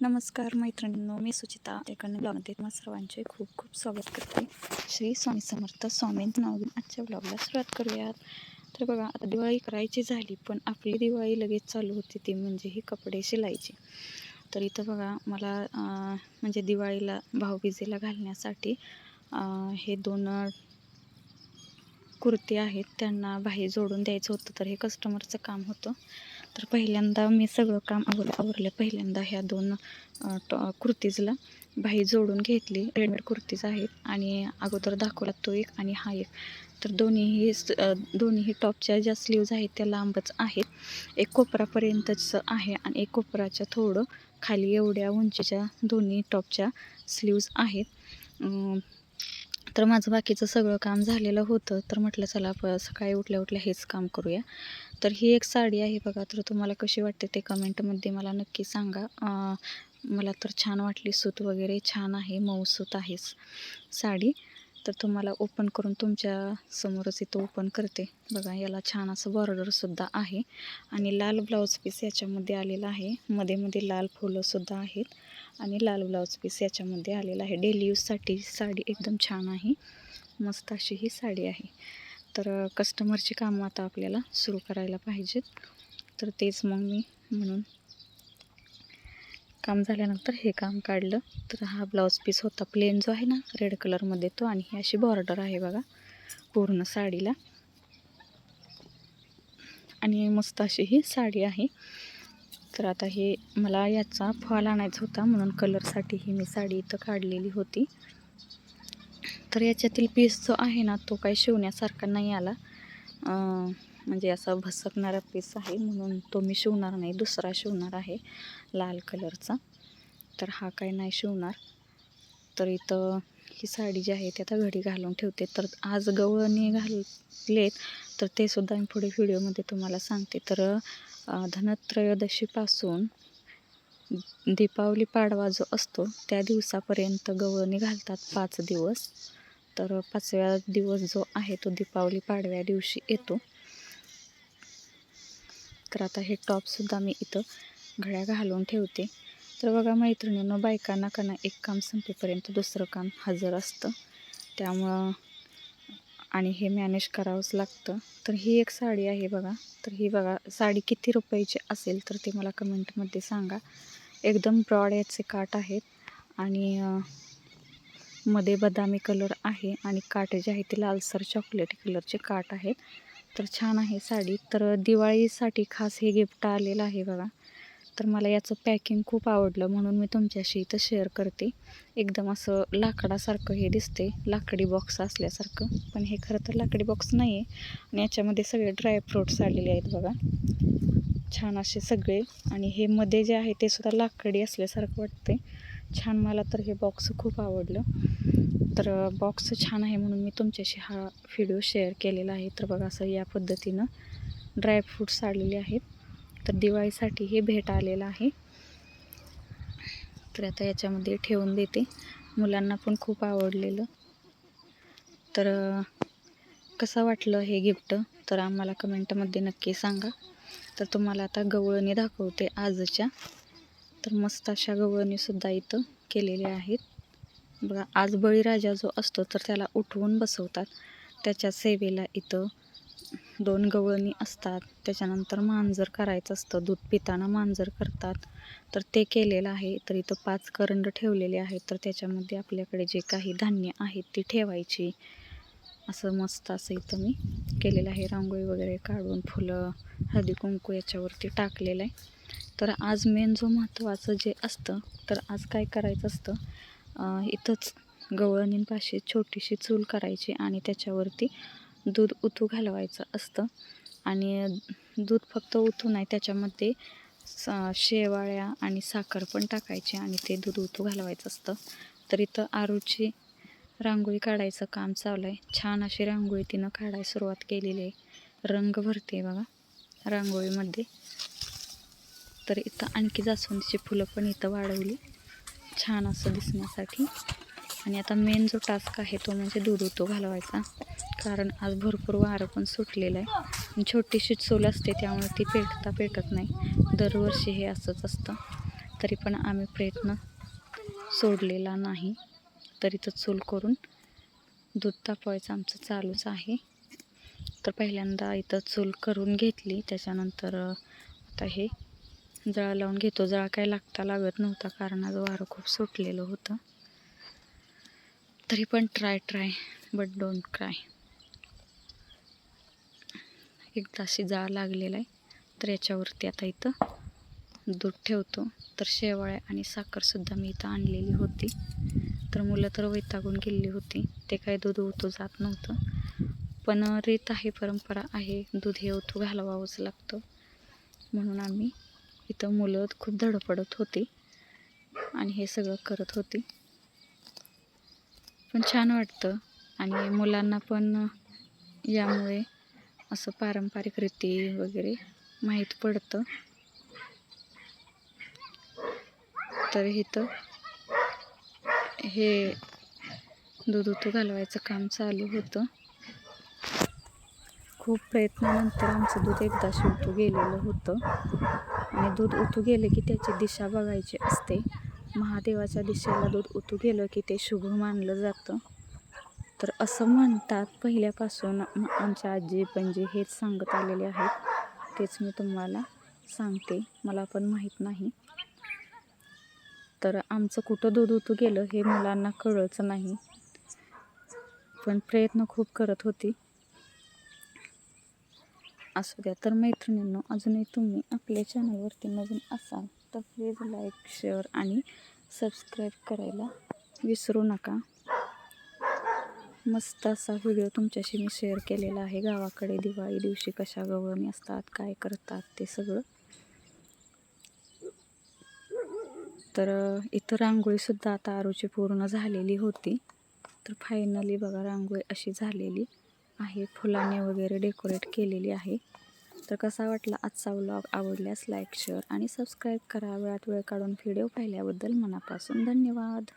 नमस्कार मैत्रिणींनो मी सुचिता. एकाने ब्लॉगमध्ये तुम्हा सर्वांचे खूप खूप स्वागत करते. श्री स्वामी समर्थ स्वामींचं नाव घेऊन आजच्या ब्लॉगला सुरुवात करूयात. तर बघा आता दिवाळी करायची झाली पण आपली दिवाळी लगेच चालू होती ती म्हणजे ही कपडे शिलायची तर इथं बघा मला म्हणजे दिवाळीला भाऊबीजेला घालण्यासाठी हे दोन कुर्ती आहेत त्यांना बाहेर जोडून द्यायचं होतं तर हे कस्टमरचं काम होतं. तर पहिल्यांदा मी सगळं काम आवरलं आवरलं पहिल्यांदा ह्या दोन टॉ कुर्तीजला. बाही जोडून घेतली रेडमेड कुर्तीज आहेत आणि अगोदर दाखवला तो एक आणि हा एक. तर दोन्हीही दोन्हीही टॉपच्या ज्या स्लीव्ज आहेत त्या लांबच आहेत. एक कोपरापर्यंतचं आहे आणि एक कोपराच्या थोडं खाली एवढ्या उंचीच्या दोन्ही टॉपच्या स्लीव्ज आहेत. तर माझं बाकीचं सगळं काम झालेलं होतं. तर म्हटलं चला प सकाळी उठल्या उठल्या हेच काम करूया. तर ही एक साडी आहे बघा तर तुम्हाला कशी वाटते ते कमेंटमध्ये मला नक्की सांगा. मला तर छान वाटली सूत वगैरे छान आहे मऊ सूत आहे साडी. तर तुम्हाला ओपन करून तुमच्या समोरच इथं ओपन करते. बघा याला छान असं बॉर्डरसुद्धा आहे. आणि लाल ब्लाऊज पीस याच्यामध्ये आलेला आहे. मध्ये मध्ये लाल फुलंसुद्धा आहेत. आणि लाल ब्लाऊज पीस याच्यामध्ये आलेला आहे. डेली यूजसाठी साडी एकदम छान आहे. मस्त अशी ही साडी आहे. तर कस्टमरची कामं आता आपल्याला सुरू करायला पाहिजेत. तर तेच मग मी म्हणून काम झाल्यानंतर हे काम काढलं. तर हा ब्लाऊज पीस होता प्लेन जो आहे ना रेड कलरमध्ये तो आणि ही अशी बॉर्डर आहे बघा पूर्ण साडीला. आणि मस्त अशी ही साडी आहे. तर आता हे मला याचा फॉल आणायचा होता म्हणून कलरसाठी ही मी साडी इथं काढलेली होती. तर याच्यातील पीस जो आहे ना तो काही शिवण्यासारखा नाही आला. म्हणजे असा भसकणारा पीस आहे म्हणून तो मी शिवणार नाही दुसरा शिवणार आहे लाल कलरचा. तर हा काय नाही शिवणार. तर इथं ही साडी जी आहे ती आता घडी घालून ठेवते. तर आज गवळणी घाललेत तर ते सुद्धा मी पुढे व्हिडिओमध्ये तुम्हाला सांगते. तर धनत्रयोदशीपासून दीपावली पाडवा जो असतो त्या दिवसापर्यंत गवळणी घालतात पाच दिवस. तर पाचव्या दिवस जो आहे तो दीपावली पाडव्या दिवशी येतो. तर आता हे टॉपसुद्धा मी इथं घड्या घालून ठेवते. तर बघा मैत्रिणींनो बायकांना का ना एक काम संपेपर्यंत दुसरं काम हजर असतं. त्यामुळं आणि हे मॅनेज करावंच लागतं. तर ही एक साडी आहे बघा. तर ही बघा साडी किती रुपयाची असेल तर ते मला कमेंटमध्ये सांगा. एकदम ब्रॉड याचे काठ आहेत आणि मध्ये बदामी कलर आहे आणि काट जे आहे ते लालसर चॉकलेटी कलरचे काट आहेत. तर छान आहे साडी. तर दिवाळीसाठी खास हे गिफ्ट आलेलं आहे बघा. तर मला याचं पॅकिंग खूप आवडलं म्हणून मी तुमच्याशी इथं शेअर करते. एकदम असं लाकडासारखं हे दिसते लाकडी बॉक्स असल्यासारखं. पण हे खरं तर लाकडी बॉक्स नाही आहे आणि याच्यामध्ये सगळे ड्रायफ्रूट्स आलेले आहेत बघा. छान असे सगळे. आणि हे मध्ये जे आहे ते सुद्धा लाकडी असल्यासारखं वाटते छान मला तर हे बॉक्स खूप आवडलं. तर बॉक्स छान आहे म्हणून मी तुमच्याशी हा व्हिडिओ शेअर केलेला आहे. तर बघा असं या पद्धतीनं ड्रायफ्रूट्स आलेले आहेत. तर दिवाळीसाठी हे भेट आलेलं आहे. तर आता याच्यामध्ये ठेवून देते. मुलांना पण खूप आवडलेलं. तर कसं वाटलं हे गिफ्ट? तर आम्हाला कमेंटमध्ये नक्की सांगा. तर तुम्हाला आता गवळणी दाखवते आजच्या. तर मस्त अशा गवळणीसुद्धा इथं केलेल्या आहेत. बघा आज बळीराजा जो असतो तर त्याला उठवून बसवतात. त्याच्या सेवेला इथं दोन गवळणी असतात. त्याच्यानंतर मांजर करायचं असतं. दूध पिताना मांजर करतात. तर ते केलेलं आहे. तर इथं पाच करंड ठेवलेले आहेत. तर त्याच्यामध्ये आपल्याकडे जे काही धान्य आहेत ती ठेवायची. असं मस्त असं इथं मी केलेलं आहे. रांगोळी वगैरे काढून फुलं हळदी कुंकू याच्यावरती टाकलेलं आहे. तर आज मेन जो महत्त्वाचं जे असतं तर आज काय करायचं असतं? इथंच गवळणींपाशी छोटीशी चूल करायची आणि त्याच्यावरती दूध उतू घालवायचं असतं. आणि दूध फक्त उतू नाही त्याच्यामध्ये सा शेवाळ्या आणि साखर पण टाकायची आणि ते दूध उतू घालवायचं असतं. तर इथं आरूची रांगोळी काढायचं काम चालू आहे छान अशी रांगोळी तिनं काढायला सुरुवात केलेली आहे. रंग भरते बघा रांगोळीमध्ये. तर इथं आणखी जास्वंदीची फुलं पण इथं वाढवली. छान असं दिसण्यासाठी. आणि आता मेन जो टास्क आहे तो म्हणजे दूध उतो घालवायचा. कारण आज भरपूर वारं पण सुटलेलं आहे. छोटीशी चूल असते त्यामुळे ती पेटता पेटत नाही. दरवर्षी हे असंच असतं. तरी पण आम्ही प्रयत्न सोडलेला नाही. तरी तर चूल करून दूध तापवायचं आमचं चालूच आहे. तर पहिल्यांदा इथं चूल करून घेतली. त्याच्यानंतर आता हे जळा लावून घेतो. जळा काय लागता लागत नव्हता. कारण आज वारं खूप सुटलेलं होतं. तरी पण try try but don't cry एकदा जाळ लागलेला आहे तर याच्यावरती आता इथं दूध ठेवतो. तर शेवाळ्या आणि साखरसुद्धा मी इथं आणलेली होती. तर मुलं तर वैतागून गेलेली होती. ते काय दूध ओतू जात नव्हतं. पण रीत आहे परंपरा आहे दूध हे ओतू घालवावंच लागतं. म्हणून आम्ही इथं मुलं खूप धडपडत होती आणि हे सगळं करत होती. पण छान वाटतं. आणि मुलांना पण यामुळे असं पारंपरिक रीती वगैरे माहीत पडतं. तर इथं हे दूध उतू घालवायचं काम चालू होतं. खूप प्रयत्नानंतर आमचं दूध एकदा उतू गेलेलं होतं. आणि दूध उतू गेलं की त्याची दिशा बघायची असते. महादेवाच्या दिशेला दूध उतू गेलं की ते शुभ मानलं जातं. तर असं म्हणतात पहिल्यापासून आमच्या आजी पणजी हेच सांगत आलेले आहेत. तेच मी तुम्हाला सांगते. मला पण माहीत नाही. तर आमचं कुठं दूध उतू गेलं हे मुलांना कळच नाही. पण प्रयत्न खूप करत होती. असू द्या. तर मैत्रिणींनो अजूनही तुम्ही आपल्या चॅनलवरती नवीन असाल तर प्लीज लाईक शेअर आणि सबस्क्राईब करायला विसरू नका. मस्त असा व्हिडिओ तुमच्याशी मी शेअर केलेला आहे. गावाकडे दिवाळी दिवशी कशा गवळणी असतात काय करतात ते सगळं. तर इथं रांगोळीसुद्धा आता आरूची पूर्ण झालेली होती. तर फायनली बघा रांगोळी अशी झालेली आहे. फुलाने वगैरे डेकोरेट केलेली आहे. तर कसा वाटला आजचा व्लॉग आवडल्यास लाईक शेअर आणि सबस्क्राईब करा. वेळात वेळ काढून व्हिडिओ पाहिल्याबद्दल मनापासून धन्यवाद.